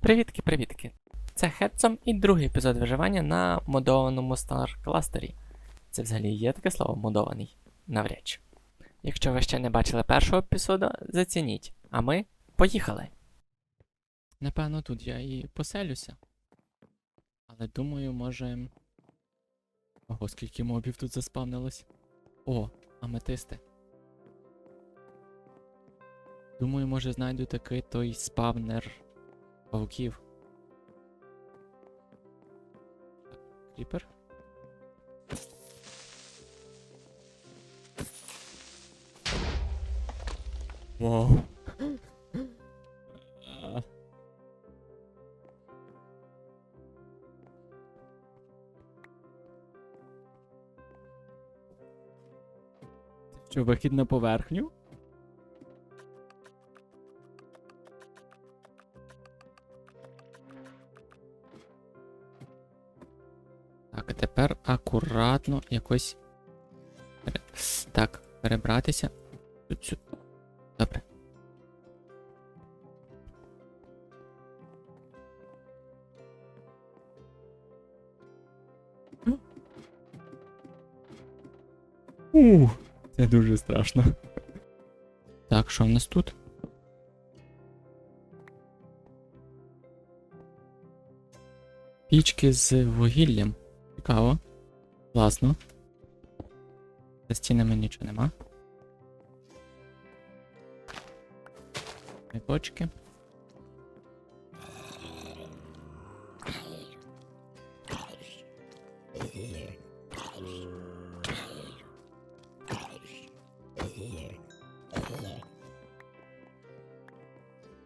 Привітки, привітки! Це Хедсом і другий епізод виживання на модованому Star кластері. Це взагалі є таке слово модований? Навряд чи. Якщо ви ще не бачили першого епізоду, зацініть. А ми поїхали. Напевно, тут я і поселюся. Але думаю, може. Ого, скільки мобів тут заспавнилось. О, аметисти. Думаю, може знайду такий той спавнер павуків. Кріпер. Вау. Що, вихід на поверхню? Тепер акуратно якось. Так, перебратися. Тут Добре. Ух, це дуже страшно. Так, що в нас тут? Пічки з вугіллям. Цікаво. Класно. За стінами нічого нема. Бочки.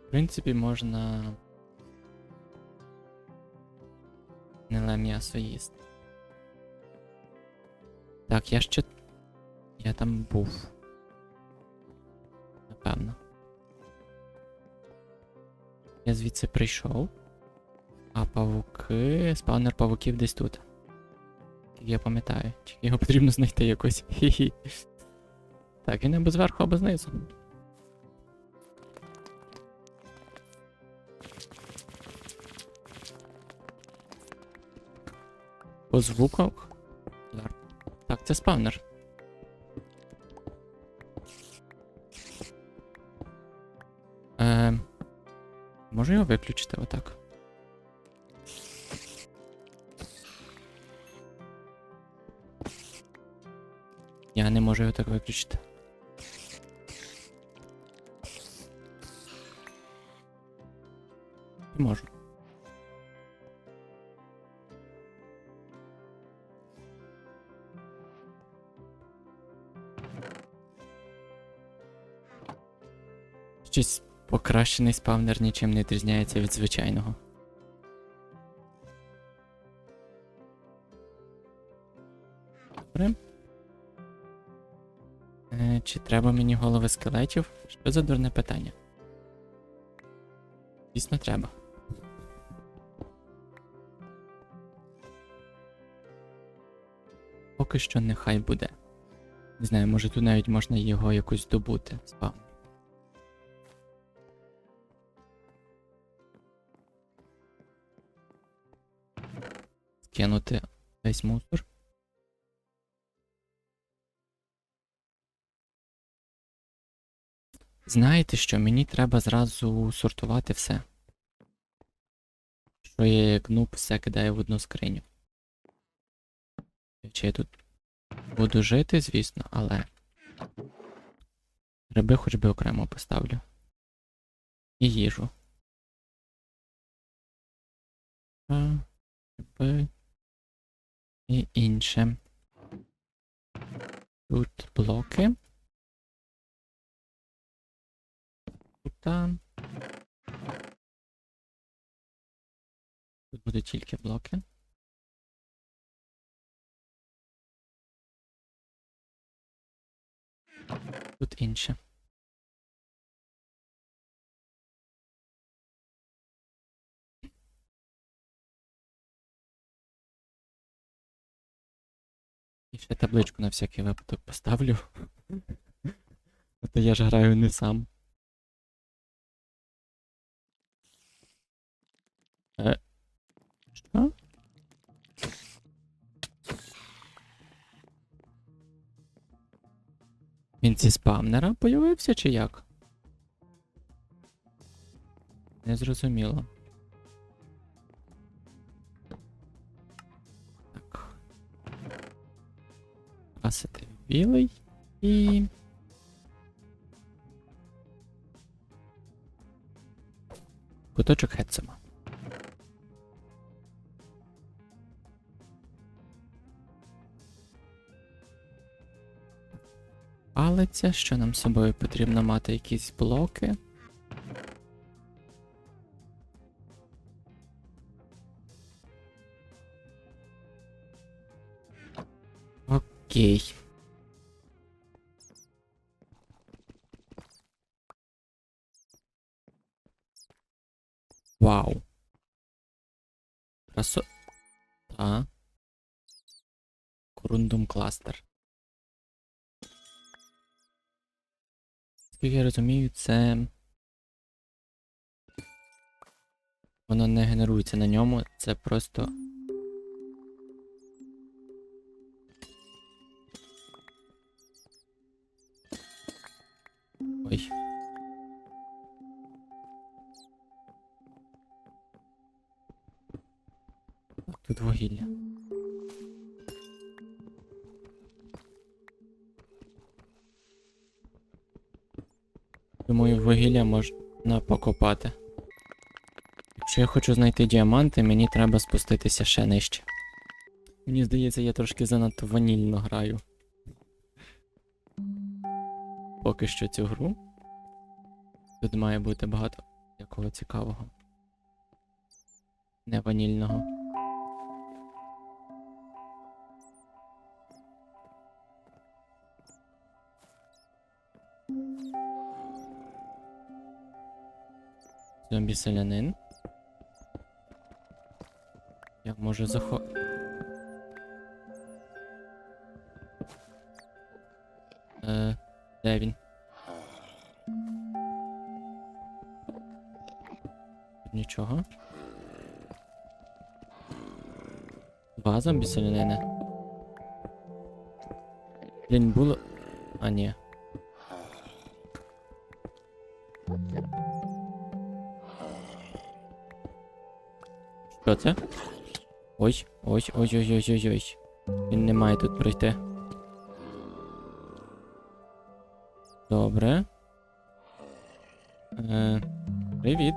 В принципі, можна гниле м'ясо їсти. Так, я ще. Я там був. Напевно. Я звідси прийшов. А павуки. Спаунер павуків десь тут. Я пам'ятаю. Тільки його потрібно знайти якось. Хі-хі. Так, він або зверху, або знизу. По звуках. Це спавнер. Е, можу його виключити отак. Я не можу його так виключити. Не можу. Щось покращений спавнер нічим не відрізняється від звичайного. Добре. Е, чи треба мені голови скелетів? Що за дурне питання? Звісно, треба. Поки що нехай буде. Не знаю, може тут навіть можна його якось добути. Спавн. Скинути весь мусор. Знаєте що, мені треба зразу сортувати все. Що я як все кидаю в одну скриню. Чи я тут буду жити, звісно, але. Гриби хоч би окремо поставлю. І їжу. Гриби. І інше. Тут блоки. Тут. Тут будуть тільки блоки. Тут інше. ще табличку на всякий випадок поставлю. То я ж граю не сам. Е. Що? Він зі спамнера появився чи як? Не зрозуміло. Красити в білий і. Куточок Хетсема. Палиця, що нам з собою потрібно мати якісь блоки. Окей. Вау. Красо... Та. Корундум кластер. Скільки я розумію, це. Воно не генерується на ньому, це просто. Ой. Тут вугілля. Думаю, вугілля можна покопати. Якщо я хочу знайти діаманти, мені треба спуститися ще нижче. Мені здається, я трошки занадто ванільно граю. Поки що цю гру. Тут має бути багато якого цікавого. Не ванільного. Зомбі селянин. Я можу захо. Де він? Тут Нічого. Два зомбі селянини. Блін, було. А, ні. Що це? Ой, ой, ой, ой, ой, ой, ой. Він не має тут пройти. Добре. Е, привіт.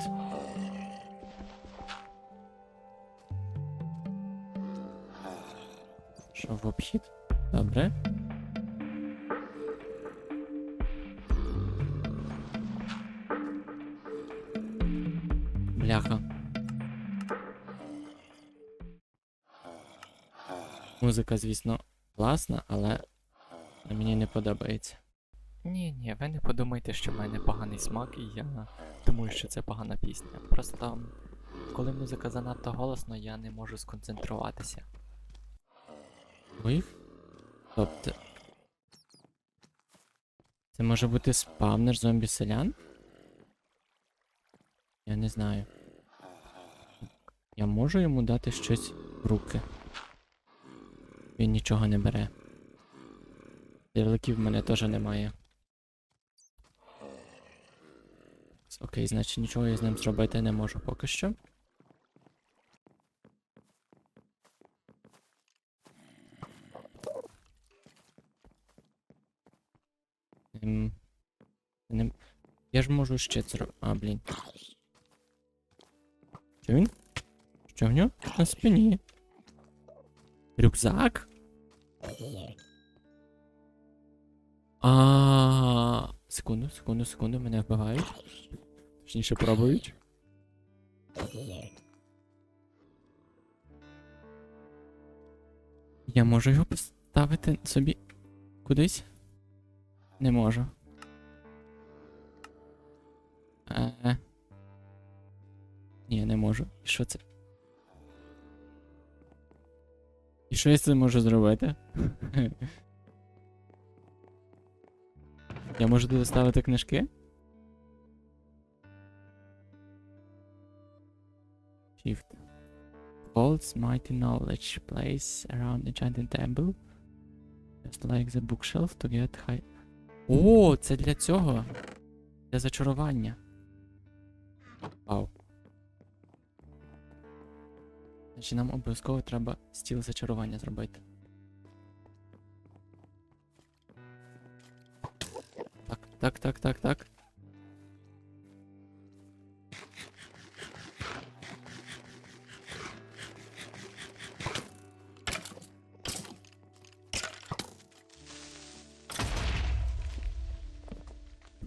Що в обхід? Добре. Бляха. Музика, звісно, класна, але мені не подобається. Ні, ні, ви не подумайте, що в мене поганий смак, і я думаю, що це погана пісня. Просто коли музика занадто голосно, я не можу сконцентруватися. Ой? Тобто. Це може бути спавнер зомбі селян? Я не знаю. Я можу йому дати щось в руки. Він нічого не бере. Ярликів в мене теж немає. Окей, значить нічого я з ним зробити не можу поки що. Ем. Я ж можу ще зро... А, блін. Що він? Що в нього? На спині. Рюкзак? А, секунду, секунду, секунду, мене вбивають. Точніше пробують. Я можу його поставити собі кудись? Не можу. Е. Ні, не можу. І що це? І що я цим можу зробити? Я можу туди ставити книжки? Shift. Holds mighty knowledge place around enchanted temple. Just like the bookshelf to get high О, це для цього. Для зачарування. Вау. Значить, нам обов'язково треба стіл зачарування зробити. Так, так, так, так, так.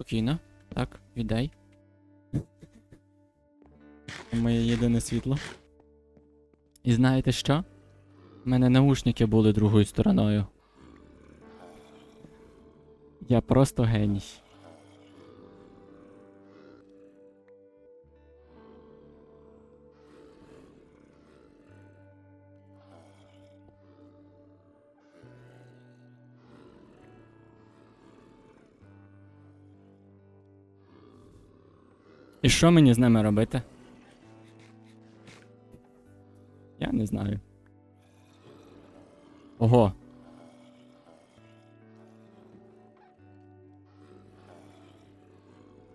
Спокійно. Так, віддай. Моє єдине світло. І знаєте що? У мене наушники були другою стороною. Я просто геній. І що мені з ними робити? Я не знаю. Ого.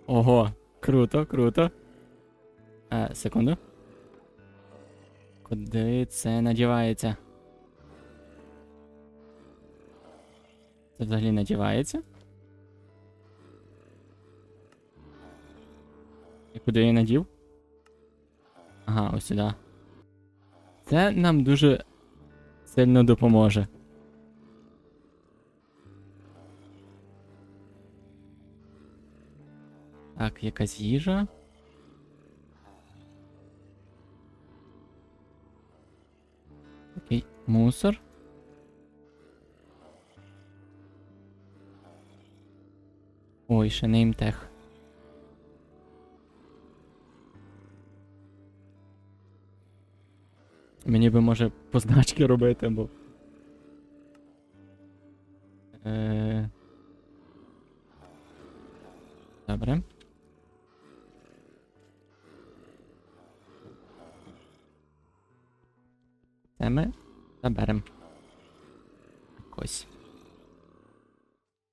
Ого, круто, круто. Е, секунду. Куди це надівається? Це взагалі надівається? Куди я надів? Ага, ось сюди. Це нам дуже сильно допоможе. Так, якась їжа. Окей, мусор. Ой, ще неймтех. Мені би може позначки робити, бо. Е... Добре. Це ми заберемо. Ось.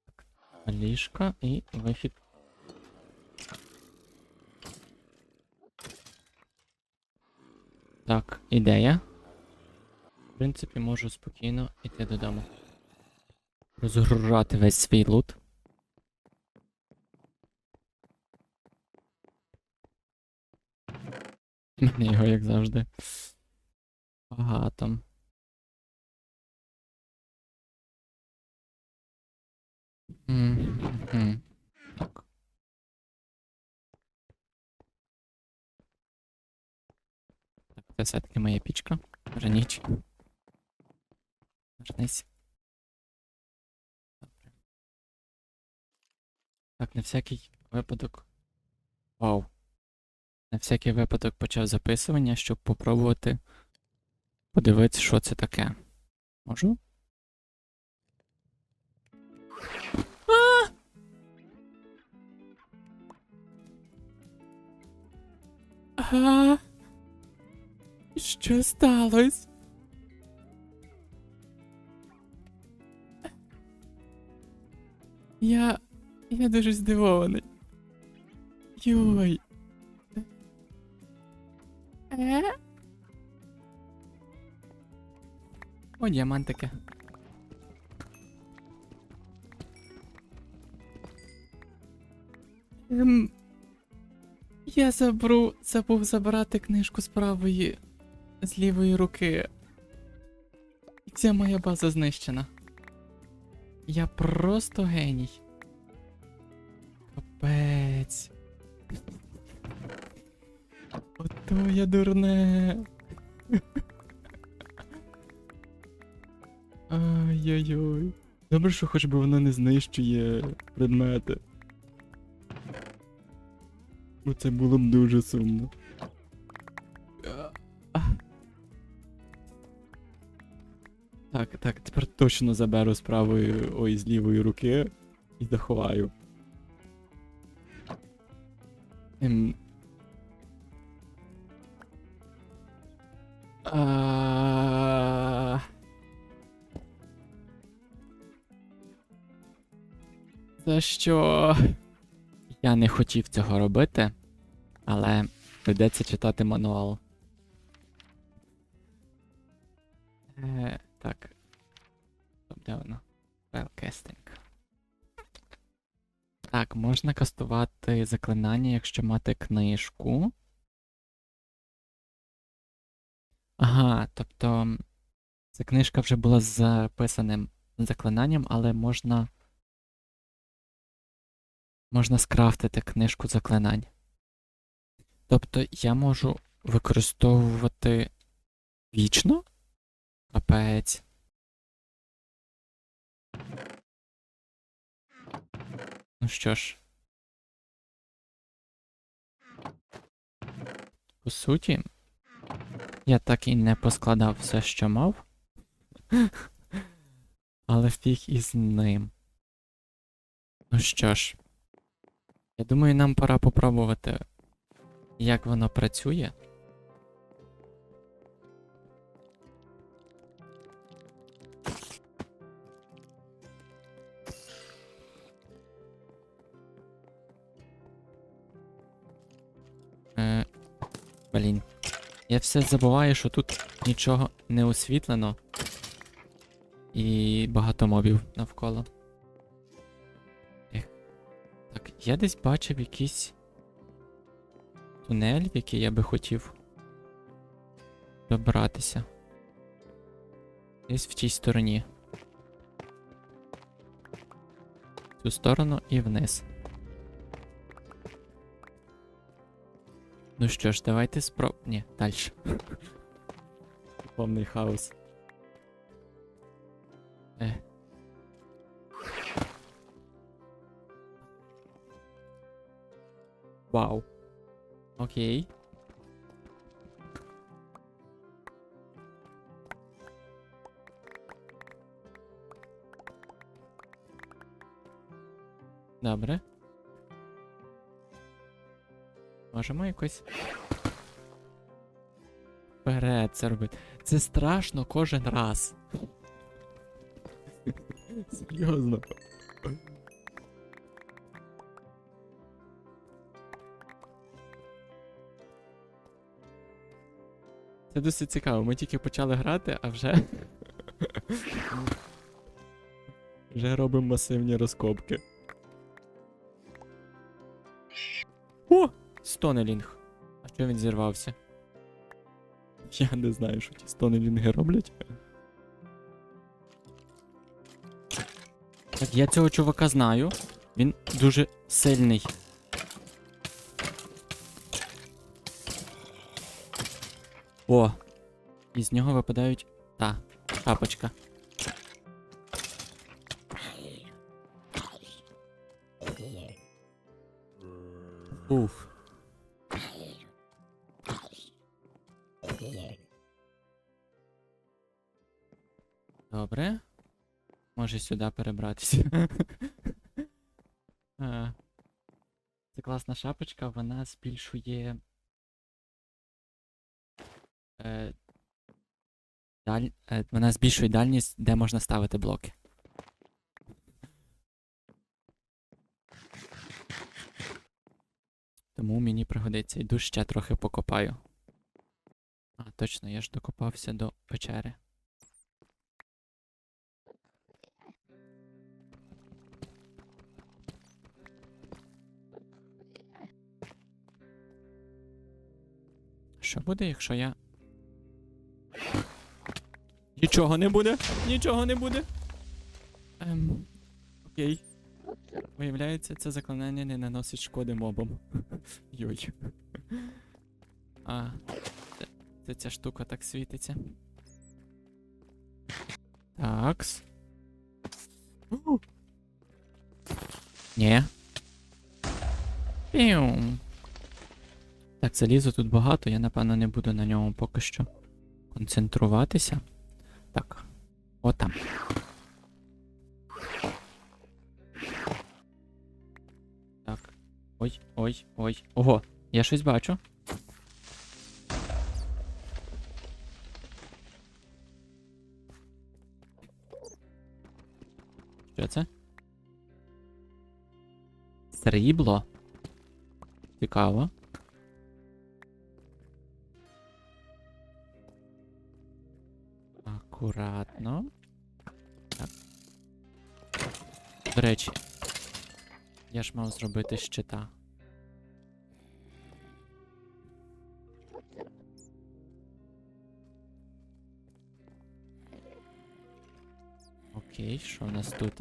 Так. Ліжко і вихід. Так, ідея. В принципі, можу спокійно йти додому. Розгружати весь свій лут. Мене його, як завжди. Багато. Мгм. Так. Так, це все-таки моя пічка. Вже ніч. Вернись. Добре. Так, на всякий випадок. Вау. На всякий випадок почав записування, щоб попробувати подивитися, що це таке. Можу? А! Що сталося? Я. Я дуже здивований. Йой. Е? О, діамантики. Ем, я забру, забув забрати книжку з правої, з лівої руки. І вся моя база знищена. Я просто геній. Капець. Ото я дурне. Ай-яй-яй. Добре, що хоч би воно не знищує предмети. Бо це було б дуже сумно. Так, так, тепер точно заберу з правої, ой, з лівої руки і заховаю. Ем... А... За що я не хотів цього робити, але прийдеться читати мануал. Е, так. Де воно? Spellcasting. Так, можна кастувати заклинання, якщо мати книжку. Ага, тобто ця книжка вже була з записаним заклинанням, але можна. Можна скрафтити книжку заклинань. Тобто я можу використовувати вічно? Капець. Ну що ж. По суті, я так і не поскладав все, що мав. Але фіг із ним. Ну що ж. Я думаю, нам пора попробувати, як воно працює. Я все забуваю, що тут нічого не освітлено. І багато мобів навколо. Ех. Так, я десь бачив якийсь тунель, в який я би хотів добратися. Десь в тій стороні. В цю сторону і вниз. Ну що ж, давайте спроб... Ні, далі. Повний хаос. Е. Вау. Окей. Добре. Можемо якось. Вперед це робити. Це страшно кожен раз. Серйозно. Це досить цікаво. Ми тільки почали грати, а вже. вже робимо масивні розкопки. Стонелінг. А що він зірвався? Я не знаю, що ті стонелінги роблять. Так, я цього чувака знаю. Він дуже сильний. О! Із нього випадають. Та, шапочка. Уф. Може сюди перебратися. Це класна шапочка, вона збільшує. Е, даль... е, Вона збільшує дальність, де можна ставити блоки. Тому мені пригодиться. Йду ще трохи покопаю. А, точно, я ж докопався до печери. Що буде, якщо я. Нічого не буде! Нічого не буде! Ем. Окей. Виявляється, це заклинання не наносить шкоди мобам. Йой. А. Це, це ця штука так світиться. Такс. У. Ні. Піум. Так, залізу тут багато, я напевно не буду на ньому поки що концентруватися. Так. Отам. Так. Ой, ой, ой. Ого, я щось бачу. Що це? Срібло. Цікаво. Акуратно. Так. До речі, я ж мав зробити щита. Окей, що у нас тут?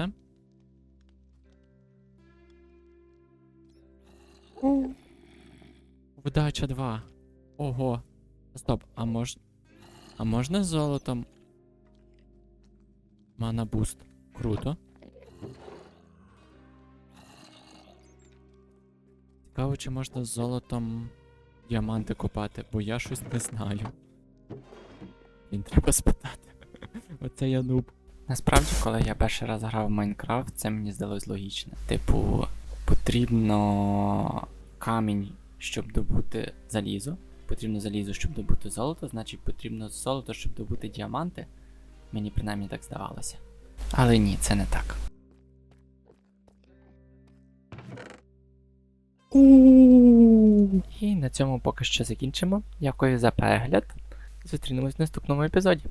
Вдача 2. Ого. Стоп, а мож... А можна з золотом? Мана буст. Круто. Цікаво, чи можна з золотом діаманти копати, бо я щось не знаю. Він треба спитати. Оце я нуб. Насправді, коли я перший раз грав в Майнкрафт, це мені здалось логічно. Типу, потрібно камінь, щоб добути залізо. Потрібно залізо, щоб добути золото, значить потрібно золото, щоб добути діаманти. Мені принаймні так здавалося. Але ні, це не так. І на цьому поки що закінчимо. Дякую за перегляд. Зустрінемось в наступному епізоді.